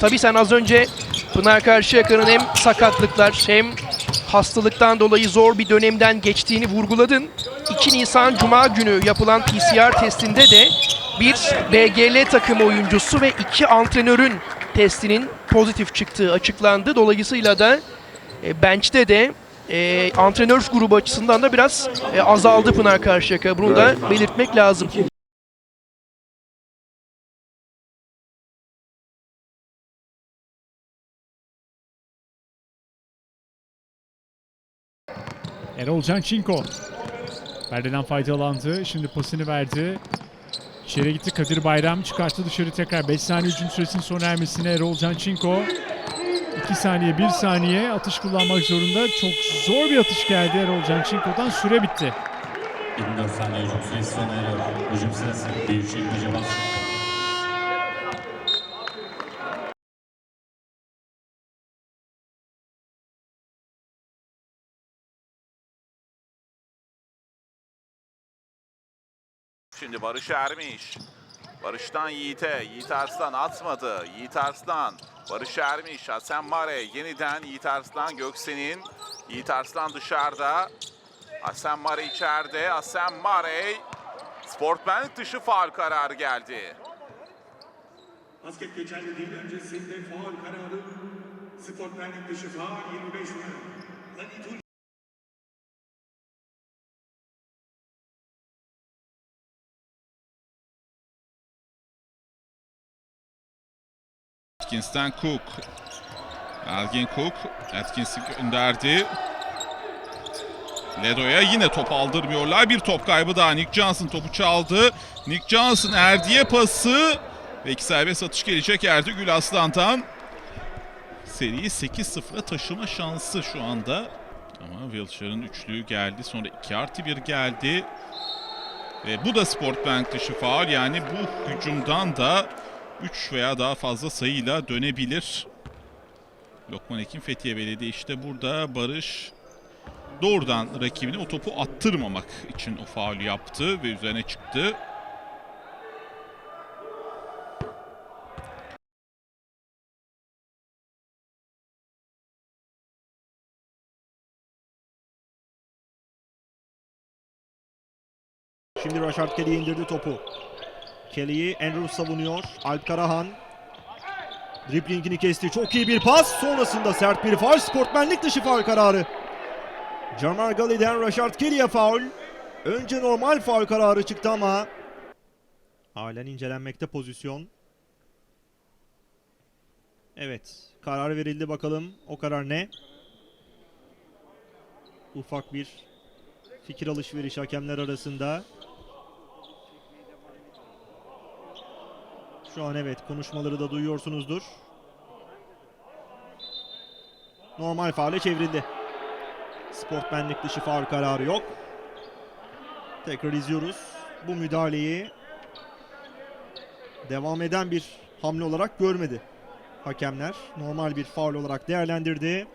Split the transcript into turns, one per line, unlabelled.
Tabii sen az önce Pınar Karşıyaka'nın hem sakatlıklar hem hastalıktan dolayı zor bir dönemden geçtiğini vurguladın. 2 Nisan Cuma günü yapılan PCR testinde de bir BGL takım oyuncusu ve iki antrenörün testinin pozitif çıktığı açıklandı. Dolayısıyla da e, bench'te de e, antrenör grubu açısından da biraz e, azaldı Pınar Karşıyaka. Bunu da belirtmek lazım.
Erol Can Çinko. Perdeden faydalandı. Şimdi pasını verdi. İçeri gitti Kadir Bayram çıkarttı dışarı tekrar 5 saniye hücum süresinin sona ermesine Erol Çinko. 2 saniye 1 saniye atış kullanmak zorunda. Çok zor bir atış geldi Erol Can Çinko'dan süre bitti.
24 saniye hücum süresi sona eriyor. Hücum sırası. Bir çekmece
Şimdi Barış Ermiş. Barış'tan Yiğit'e. Yiğit Arslan atmadı. Yiğit Arslan. Barış Ermiş. Hasan Mare. Yeniden Yiğit Arslan Göksen'in. Yiğit Arslan dışarıda. Hasan Mare içeride. Hasan Mare. Sportmenlik dışı faul kararı geldi.
Basket geçerli değil öncesinde faul kararı. Sportmenlik dışı faul 25 numara.
Atkins'ten Cook. Elgin Cook. Atkins'i gönderdi. Ledo'ya yine top aldırmıyorlar. Bir top kaybı daha. Nick Johnson topu çaldı. Nick Johnson Erdi'ye pası. Ve iki serbest atış gelecek Erdi Gül Aslan'dan. Seriyi 8-0'a taşıma şansı şu anda. Ama Wilshire'ın üçlüğü geldi. Sonra 2 artı 1 geldi. Ve bu da Sportbank dışı faul. Yani bu hücumdan da 3 veya daha fazla sayıyla dönebilir. Lokman Ekim Fethiye Belediye işte burada Barış doğrudan rakibine o topu attırmamak için o faulü yaptı ve üzerine çıktı.
Şimdi Rashard Kelly indirdi topu. Kelly'yi Andrews savunuyor. Alp Karahan. Driplingini kesti. Çok iyi bir pas. Sonrasında sert bir faul. Sportmenlik dışı faul kararı. Jamar Gully'den Rashard Kelly'ye faul. Önce normal faul kararı çıktı ama halen incelenmekte pozisyon. Evet. Karar verildi bakalım. O karar ne? Ufak bir fikir alışverişi hakemler arasında. Şu an evet konuşmaları da duyuyorsunuzdur. Normal faale çevrildi. Sportmenlik dışı faul kararı yok. Tekrar izliyoruz. Bu müdahaleyi devam eden bir hamle olarak görmedi. Hakemler normal bir faul olarak değerlendirdi.